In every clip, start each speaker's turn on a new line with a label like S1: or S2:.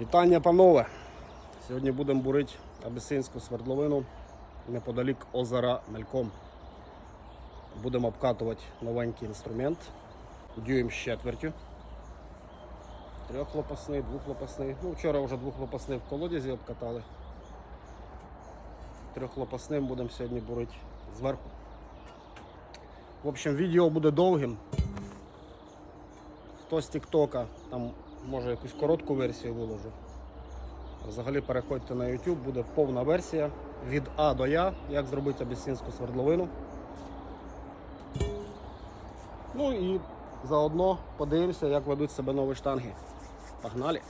S1: Вітання, панове! Сьогодні будемо бурити абісинську свердловину неподалік озера Мельком. Будемо обкатувати новенький інструмент. Дюєм з четвертю. Трьохлопасний, двохлопасний. Ну, вчора вже двохлопасний в колодязі обкатали. Трьохлопасним будемо сьогодні бурити зверху. В общем, відео буде довгим. Хто з Тіктока, там може якусь коротку версію виложу. Взагалі переходьте на YouTube, буде повна версія від А до Я, як зробити абісінську свердловину. Ну і заодно подивимося, як ведуть себе нові штанги. Погнали!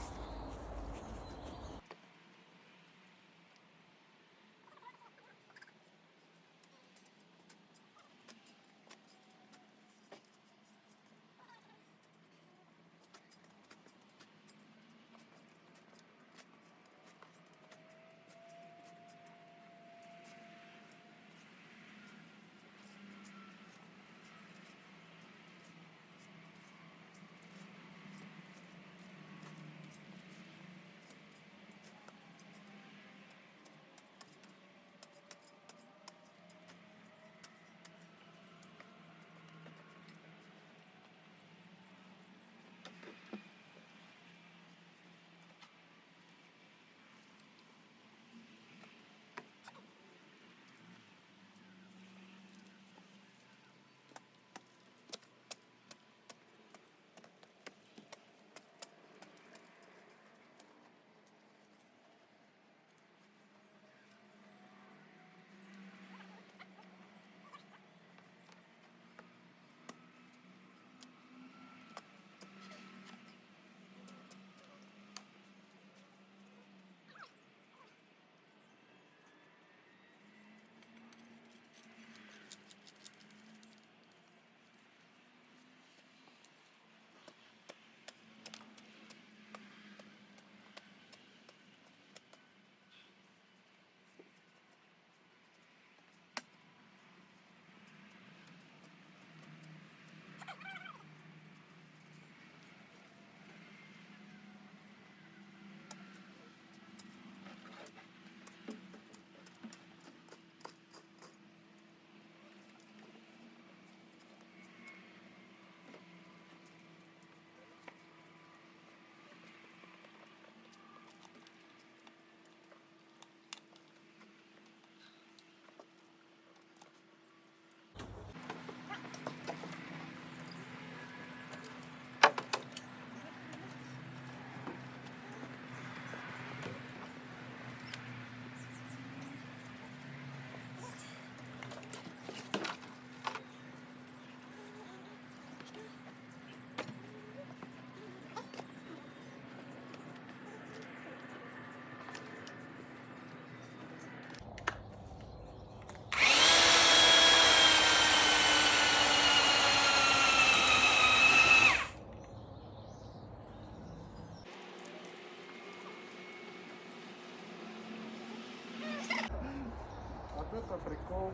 S1: прикол.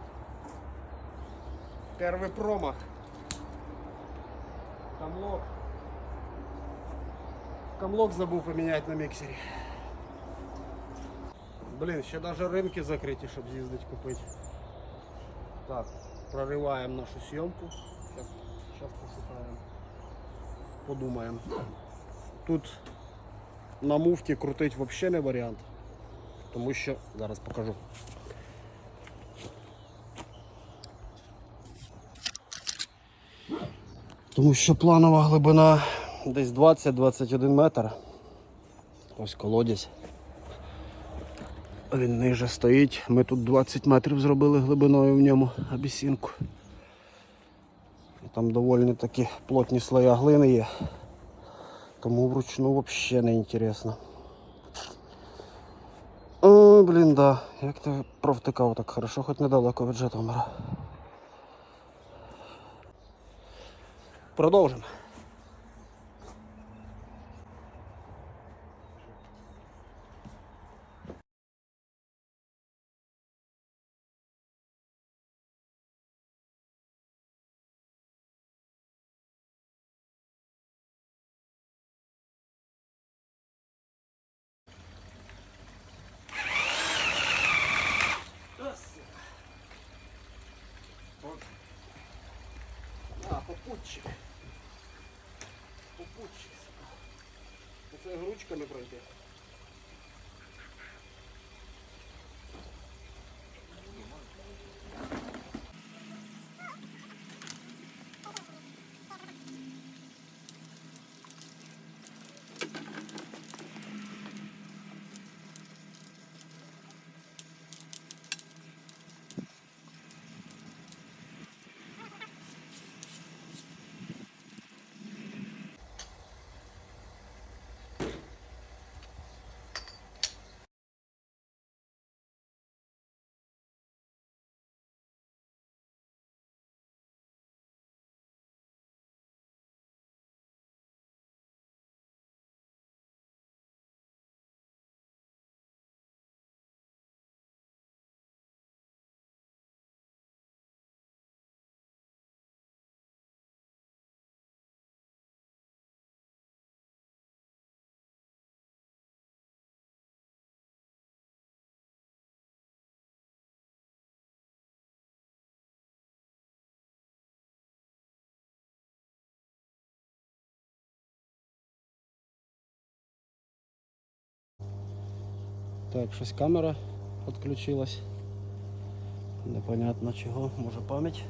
S1: Первый промах. Камлок. Камлок забыл поменять на миксере. Блин, ще даже ринки закриті, щоб з'їздити купити. Так, прориваємо нашу зйомку. Сейчас, сейчас посипаємо. Подумаємо. Тут на муфті крутить взагалі не варіант. Тому що зараз покажу. Тому що планова глибина десь 20-21 метр. Ось колодязь. Він ниже стоїть. Ми тут 20 метрів зробили глибиною в ньому абісінку. Там доволі такі плотні слоя глини є. Тому вручну взагалі не інтересно. Ой, блін, да. Як ти провтикав так хорошо, хоч недалеко від Житомира. Продовжимо. Так, щось камера відключилась. Непонятно чого, може пам'ять.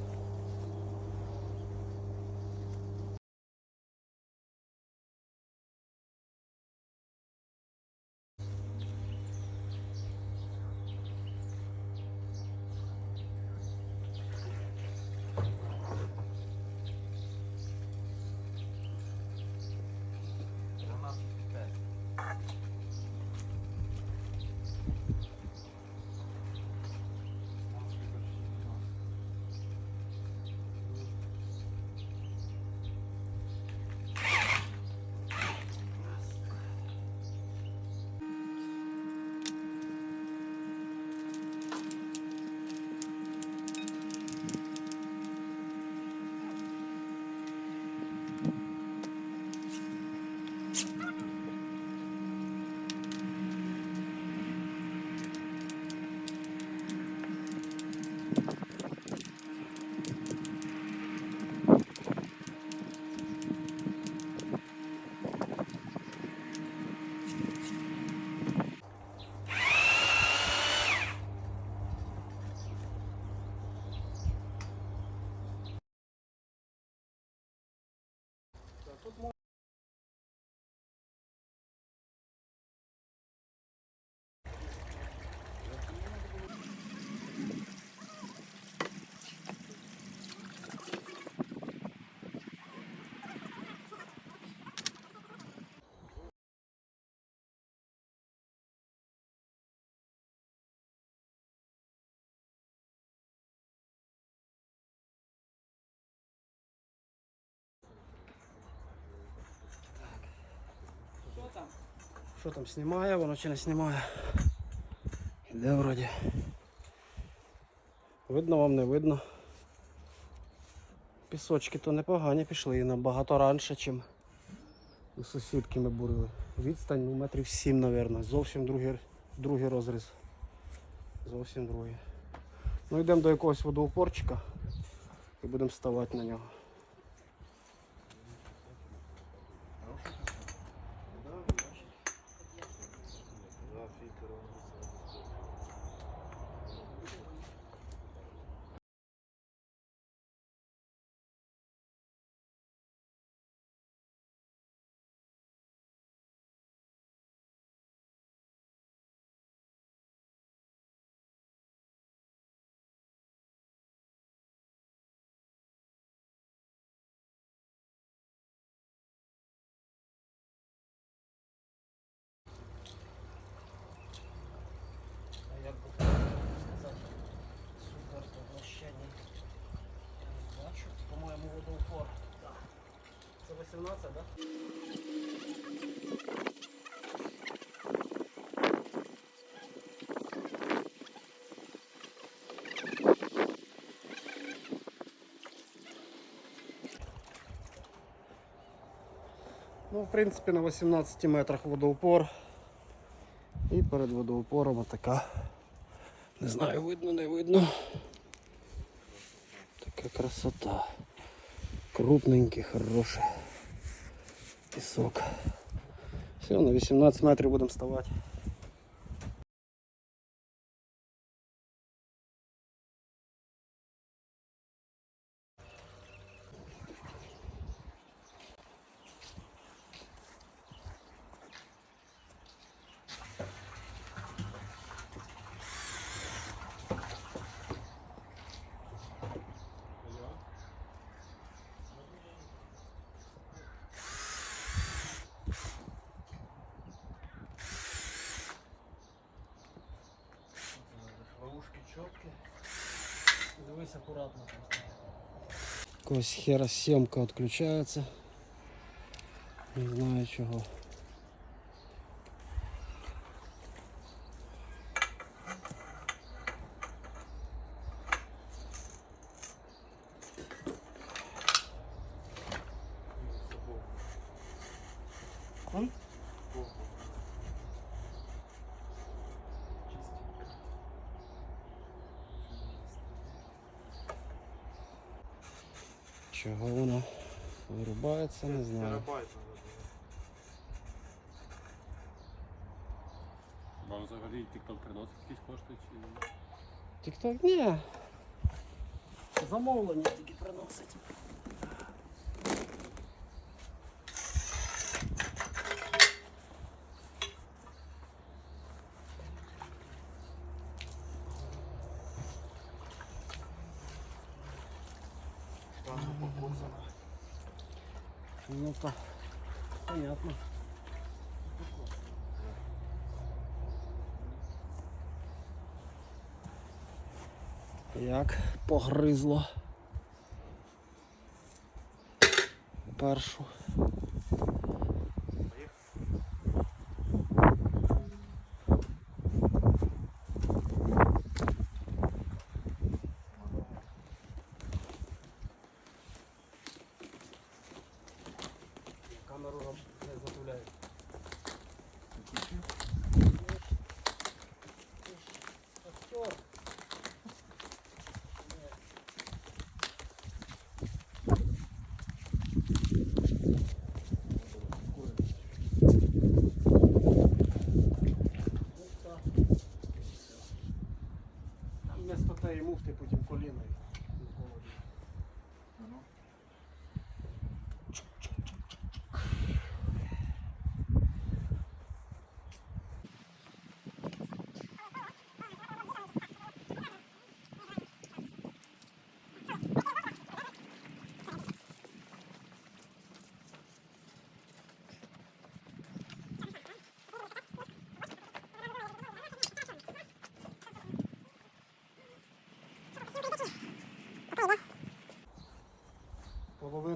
S1: Що там знімає, воно чи не знімає? Іде вроді. Видно вам не видно. Пісочки то непогані пішли і набагато раніше, ніж у сусідки ми бурили. Відстань ну, метрів 7, мабуть. Зовсім другий, другий розріз. Зовсім другий. Ну йдемо до якогось водоупорчика і будемо ставати на нього. А як би сказати, супер поглощення. Бачу, по-моєму, водоупор. Так. Це 18, так? Да? Ну, в принципі, на 18 метрах водоупор. І перед водоупором така. Не знаю, видно, не видно. Така красота. Крупненький, хороший. Пісок. Все, на 18 метрів будемо ставати. Дивись акуратно. Якось хера сімка відключається. Не знаю чого. М? Чого воно вирубається, не знаю.
S2: Вам взагалі TikTok приносить якісь кошти чи ні?
S1: Тік-ток? Ні. Замовлення тільки приносить.
S3: Штангу покоцана.
S1: Ну то понятно. Як погризло першу. Камеру не затуляє. Актер. Там вместо тієї муфти потім коліна.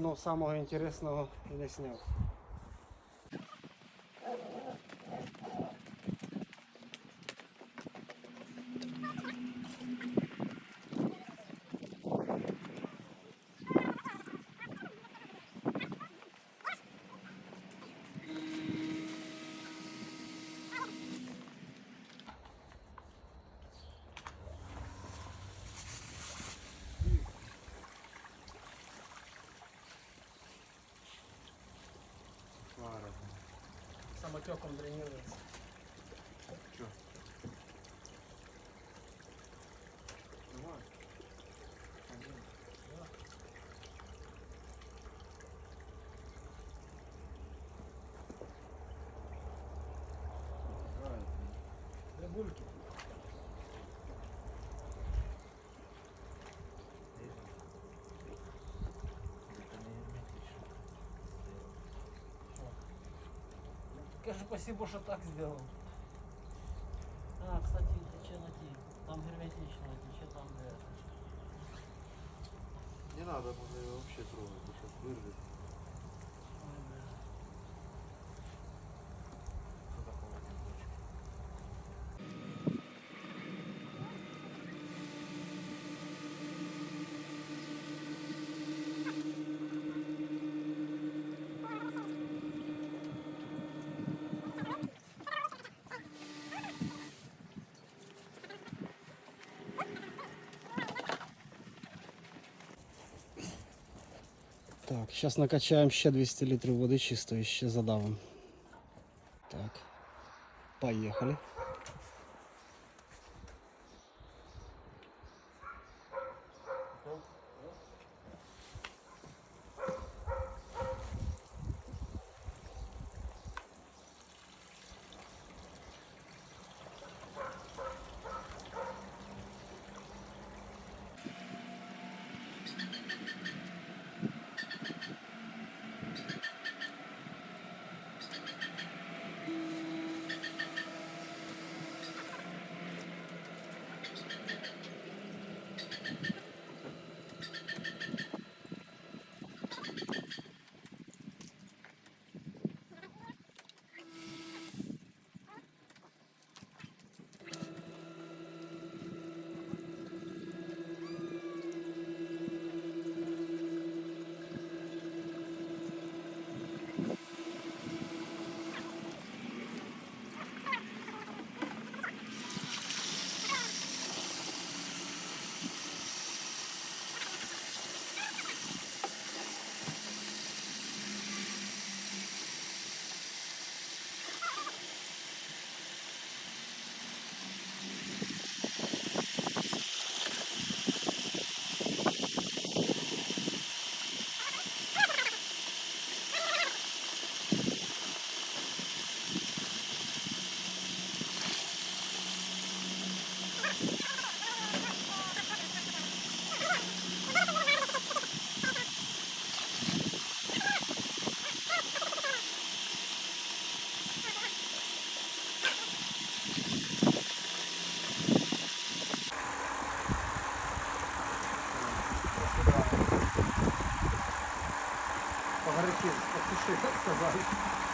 S1: Половину самого інтересного і не сняв. Самотеком дренируется.
S3: Чё?
S1: Скажи спасибо, что так сделал. А, кстати, тече на ті. Там герметично тече там, де.
S3: Не надо ее вообще трогать, сейчас вырвет.
S1: Так. сейчас зараз накачаємо ще 200 літрів води чистої, ще задавим. Так. Поїхали. That's the right.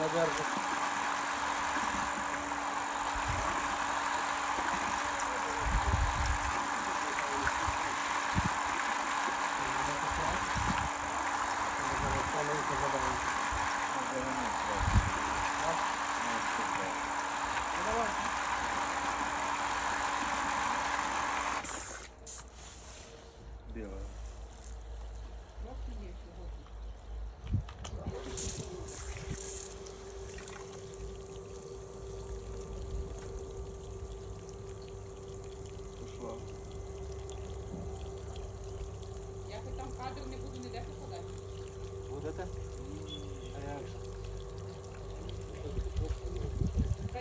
S1: вона держить.
S3: Белая.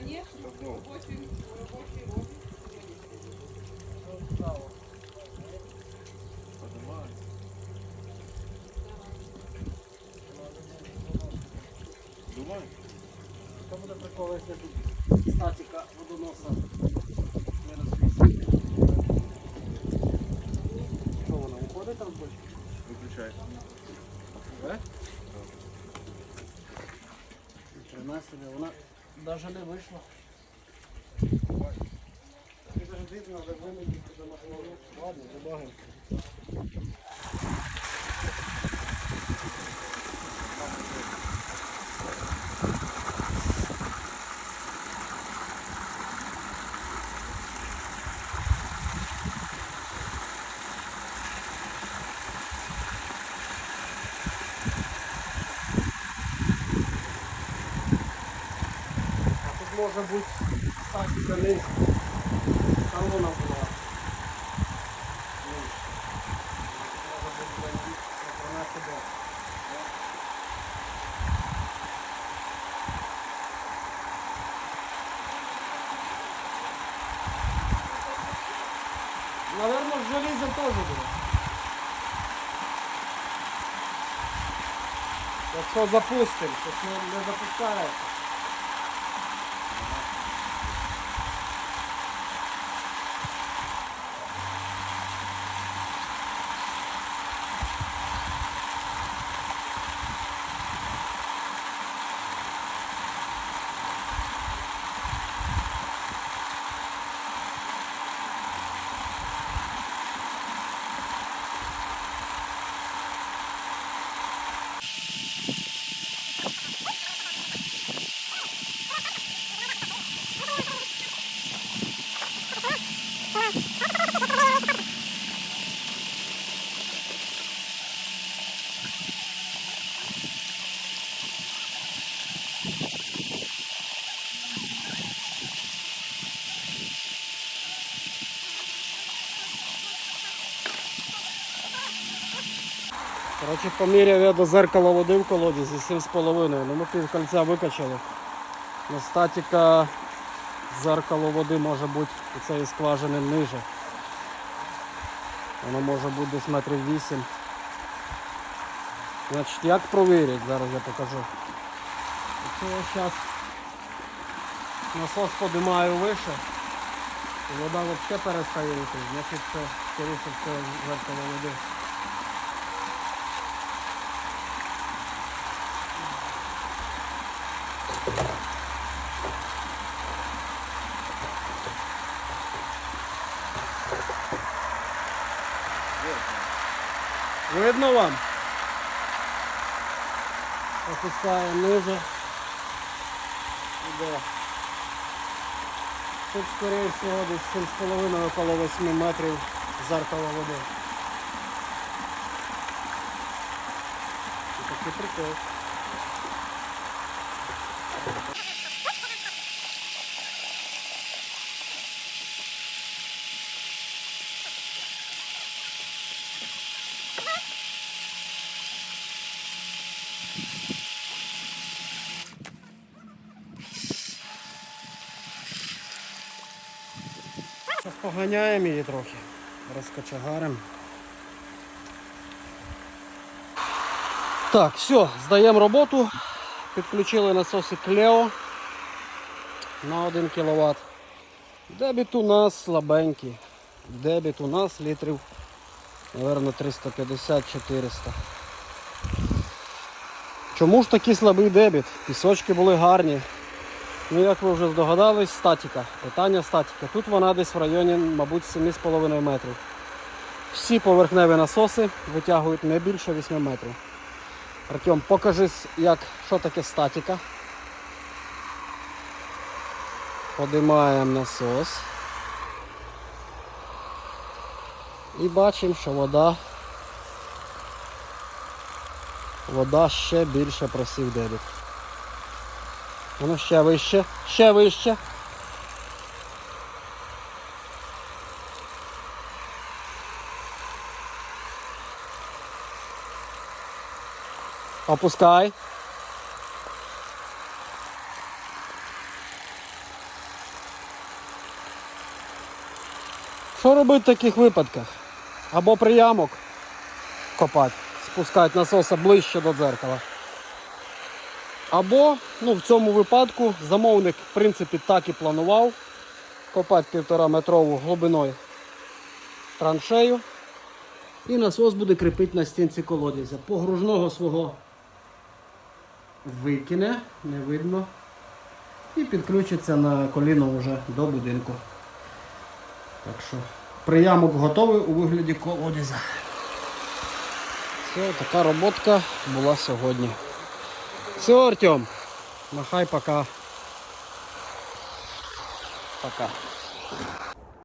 S3: Ну.
S4: робочий робочий робить.
S3: Поднимай. Думай.
S1: Буде статика водоноса не розвісити. Що вона уходить там більше? Да? Хрена себе, вона навіть не вийшло. Ладно, може забудь, тактика не колона була. Треба буде бандит, вона себе. Наверное, в железо тоже було. Якщо запустимо, щось не, не запускається. Коротше, поміряв я до зеркала води в колодязі 7,5. Ну ми пів кольця викачали. На статіка зеркало води може бути у цієї скважини ниже. Воно може бути десь метрів 8. Значить, як провірять, зараз я покажу. Якщо я зараз насос подимаю вище, вода взагалі перестає йти, значить це скоріше це зеркало води. Видно вам? Опускаємо ниже. Іде. Тут, скоріше всього, десь 7,5 около 8 метрів зеркала води. І такий прикол. Зараз поганяємо її трохи, розкочегаримо. Так, все, здаємо роботу. Підключили насоси Клео на 1 кВт. Дебіт у нас слабенький. Дебіт у нас літрів, мабуть, 350-400. Чому ж такий слабий дебіт? Пісочки були гарні. Ну, як ви вже здогадались, статіка. Питання статіка. Тут вона десь в районі, мабуть, 7,5 метрів. Всі поверхневі насоси витягують не більше 8 метрів. Артем, покажи, як, що таке статіка. Подимаємо насос. І бачимо, що вода вода ще більше просів дебіт. Воно ще вище, ще вище. Опускай. Що робити в таких випадках? Або приямок копати, спускати насоса ближче до дзеркала. Або, ну в цьому випадку, замовник в принципі так і планував копати півтора метрову глибиною траншею. І насос буде кріпити на стінці колодязя. Погружного свого викине, не видно. І підключиться на коліно вже до будинку. Так що приямок готовий у вигляді колодязя. Все, така роботка була сьогодні. Все, Артем, махай пока. Пока.